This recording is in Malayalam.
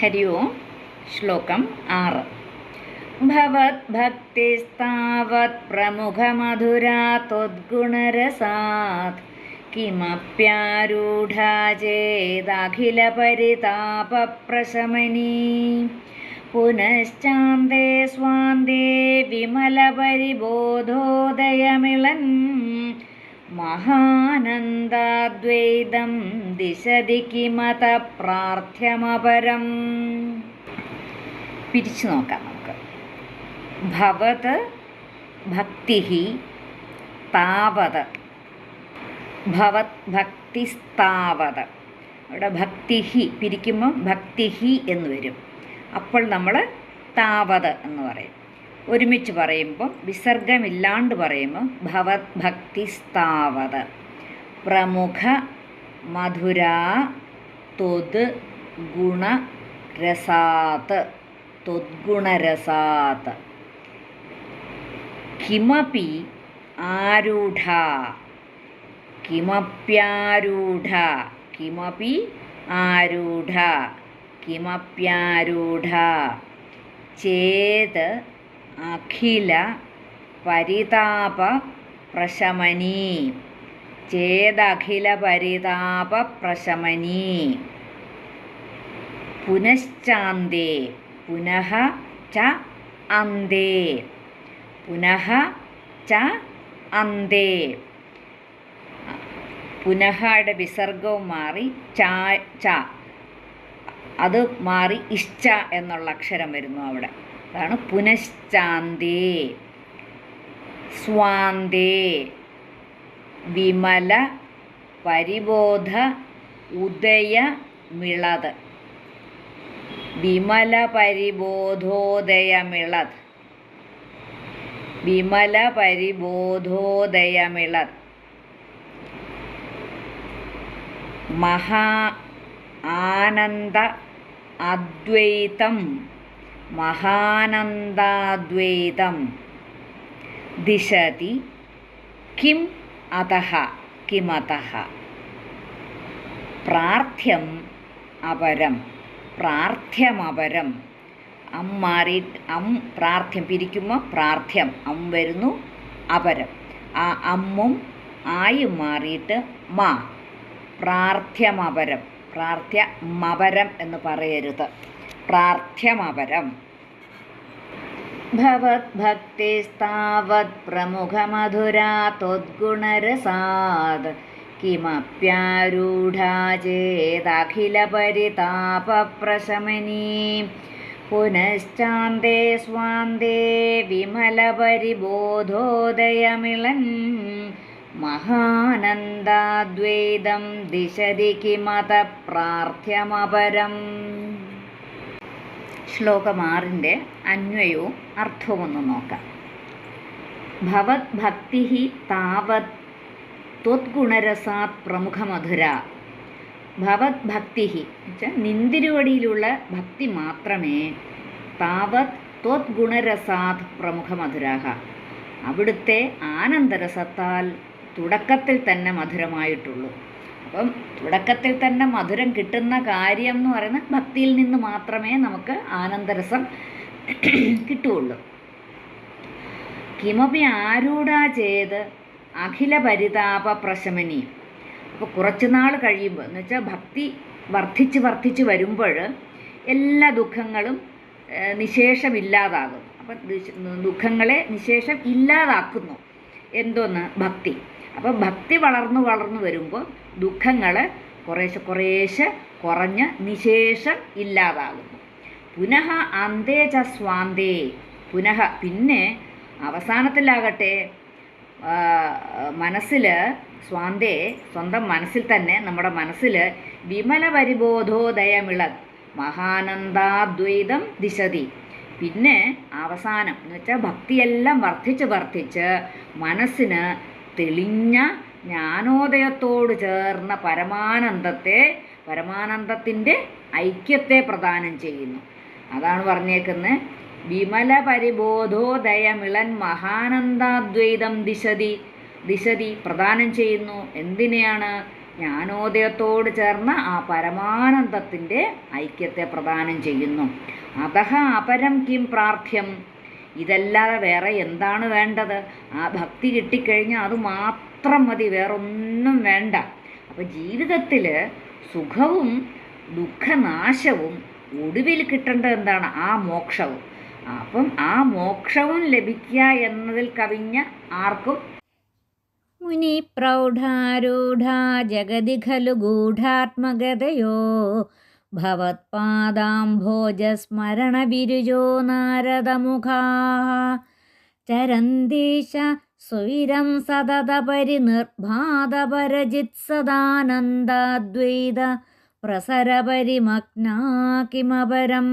ഹരി ഓം ശ്ലോകം ആറ്. ഭവദ്ഭക്തിസ്താവത് പ്രമുഖമധുരാ ത്വദ്ഗുണരസാത്. കിമപ്യാരൂഢാ ചേദഖിലപരിതാപപ്രശമനീ പുനശ്ചാന്തേ സ്വാന്തേ വിമലപരിബോധോദയമിളൻ. മഹാനന്ദാദ്വൈതം ദിശതി കിമത പ്രാർത്ഥ്യമപരം. പിരിച്ചു നോക്കാം നമുക്ക്. ഭവത് ഭക്തി താവത്. ഭവത് ഭക്തിസ്താവത് അവിടെ ഭക്തി പിരിക്കുമ്പോൾ ഭക്തി എന്ന് വരും. അപ്പോൾ നമ്മൾ താവത് എന്ന് പറയും. ഒരുമിച്ച് പറയുമ്പോൾ വിസർഗമില്ലാണ്ട് പറയുമ്പോൾ ഭവത് ഭക്തിസ്താവത് പ്രമുഖ മധുരാ ത്വത് ഗുണരസാത് തൊദ്ഗുണരസാത് കിമപി ആരൂഢ. കിമപ്യാരൂഢ. കിമപി ആരൂഢ. കിമപ്യാരൂഢ. ചേത് അഖില പരിതാപ പ്രശമനീ. ചേതഖില പരിതാപ പ്രശമനി. പുനശ്ചാന്തേ പുനഃ ച അന്തേ. പുനഃ ച അന്തേ. പുനഃയുടെ വിസർഗവും മാറി ചാ ച. അത് മാറി ഇഷ്ട എന്നുള്ള അക്ഷരം വരുന്നു അവിടെ. അതാണ് പുനശ്ചാന്തേ സ്വാന്തേ വിമല പരിബോധ ഉദയ മിളത്. വിമല പരിബോധോദയമിളത് വിമല പരിബോധോദയമിളത് മഹാ ആനന്ദ അദ്വൈതം മഹാനന്ദാദ്വൈതം. ദിശതി കിം അതഹ കിമതഹ പ്രാർത്ഥ്യം അപരം പ്രാർത്ഥ്യമപരം അം മാറി അം പ്രാർത്ഥ്യം പിരിക്കുമ്പോൾ പ്രാർത്ഥ്യം അം വരുന്നു അപരം. ആ അമ്മും ആയും മാറിയിട്ട് മാ പ്രാർത്ഥ്യമപരം. പ്രാർത്ഥ്യ മപരം എന്ന് പറയരുത്. പ്രാർത്ഥ്യമപരം ത്വദ്ഗുണരസാത് കിമപ്യാരൂഢാ ചേദഖിലപരിതാപപ്രശമനീ പുനശ്ചാന്തേ സ്വാന്തേ വിമലപരിബോധോദയമിളൻ. മഹാനന്ദാദ്വൈതം ദിശതി കിമത പ്രാർത്ഥ്യമപരം ശ്ലോകം ആറിന്റെ അന്വയവും അർത്ഥവും ഒന്ന് നോക്കാം. ഭവത് ഭക്തി താവത് ത്വദ്ഗുണരസാത് പ്രമുഖമധുര. ഭവത് ഭക്തി വെച്ചാൽ നിന്തിരുവടിയിലുള്ള ഭക്തി മാത്രമേ താവത് ത്വദ്ഗുണരസാത് പ്രമുഖമധുരാഹ. അവിടുത്തെ ആനന്ദരസത്താൽ തുടക്കത്തിൽ തന്നെ മധുരമായിട്ടുള്ളൂ. അപ്പം തുടക്കത്തിൽ തന്നെ മധുരം കിട്ടുന്ന കാര്യം എന്ന് പറയുന്നത് ഭക്തിയിൽ നിന്ന് മാത്രമേ നമുക്ക് ആനന്ദരസം കിട്ടുകയുള്ളൂ. കിമപി ആരൂഢാ ചെയ്ത് അഖില പരിതാപ പ്രശമനിയും അപ്പോൾ കുറച്ച് നാൾ കഴിയുമ്പോൾ എന്ന് വെച്ചാൽ ഭക്തി വർദ്ധിച്ച് വർദ്ധിച്ച് വരുമ്പോൾ എല്ലാ ദുഃഖങ്ങളും നിശേഷമില്ലാതാകും അപ്പം ദുഃഖങ്ങളെ നിശേഷം ഇല്ലാതാക്കുന്നു എന്തോന്ന്? ഭക്തി. അപ്പോൾ ഭക്തി വളർന്നു വളർന്നു വരുമ്പോൾ ദുഃഖങ്ങൾ കുറേശ്ശെ കുറേശ്ശെ കുറഞ്ഞ് നിശേഷം ഇല്ലാതാകുന്നു. പുനഃ അന്തേ ച സ്വാന്തേ. പുനഃ പിന്നെ അവസാനത്തിലാകട്ടെ മനസ്സിൽ സ്വാന്തേ സ്വന്തം മനസ്സിൽ തന്നെ നമ്മുടെ മനസ്സിൽ വിമല പരിബോധോദയമിള മഹാനന്ദാദ്വൈതം ദിശതി. പിന്നെ അവസാനം എന്ന് വെച്ചാൽ ഭക്തിയെല്ലാം വർദ്ധിച്ച് വർദ്ധിച്ച് മനസ്സിന് തെളിഞ്ഞ ജ്ഞാനോദയത്തോട് ചേർന്ന പരമാനന്ദത്തെ പരമാനന്ദത്തിന്റെ ഐക്യത്തെ പ്രദാനം ചെയ്യുന്നു. അതാണ് പറഞ്ഞേക്കുന്നത് വിമല പരിബോധോദയമിളൻ മഹാനന്ദാദ്വൈതം ദിശതി ദിശതി പ്രദാനം ചെയ്യുന്നു. എന്തിനെയാണ്? ജ്ഞാനോദയത്തോട് ചേർന്ന ആ പരമാനന്ദത്തിന്റെ ഐക്യത്തെ പ്രദാനം ചെയ്യുന്നു. അതഹ അപരം കിം പ്രാർത്ഥ്യം? ഇതല്ലാതെ വേറെ എന്താണ് വേണ്ടത്? ആ ഭക്തി കിട്ടിക്കഴിഞ്ഞാൽ അത് മാത്രം മതി വേറൊന്നും വേണ്ട. അപ്പോൾ ജീവിതത്തിൽ സുഖവും ദുഃഖനാശവും ഒടുവിൽ കിട്ടേണ്ടത് എന്താണ്? ആ മോക്ഷവും. അപ്പം ആ മോക്ഷവും ലഭിക്കുക എന്നതിൽ കവിഞ്ഞ ആർക്കും? മുനി പ്രൗഢാരൂഢ ജഗതി ഖലു ഗൂഢാത്മഗതയോ ഭവത്പാദാംഭോജസ്മരണവിരുജോ നാരദമുഖാ ചരന്തീശ സ്വൈരം സതതപരിനിർഭാതപരജിത്സദാനന്ദാദ്വൈത പ്രസരപരിമഗ്നാ കിമപരം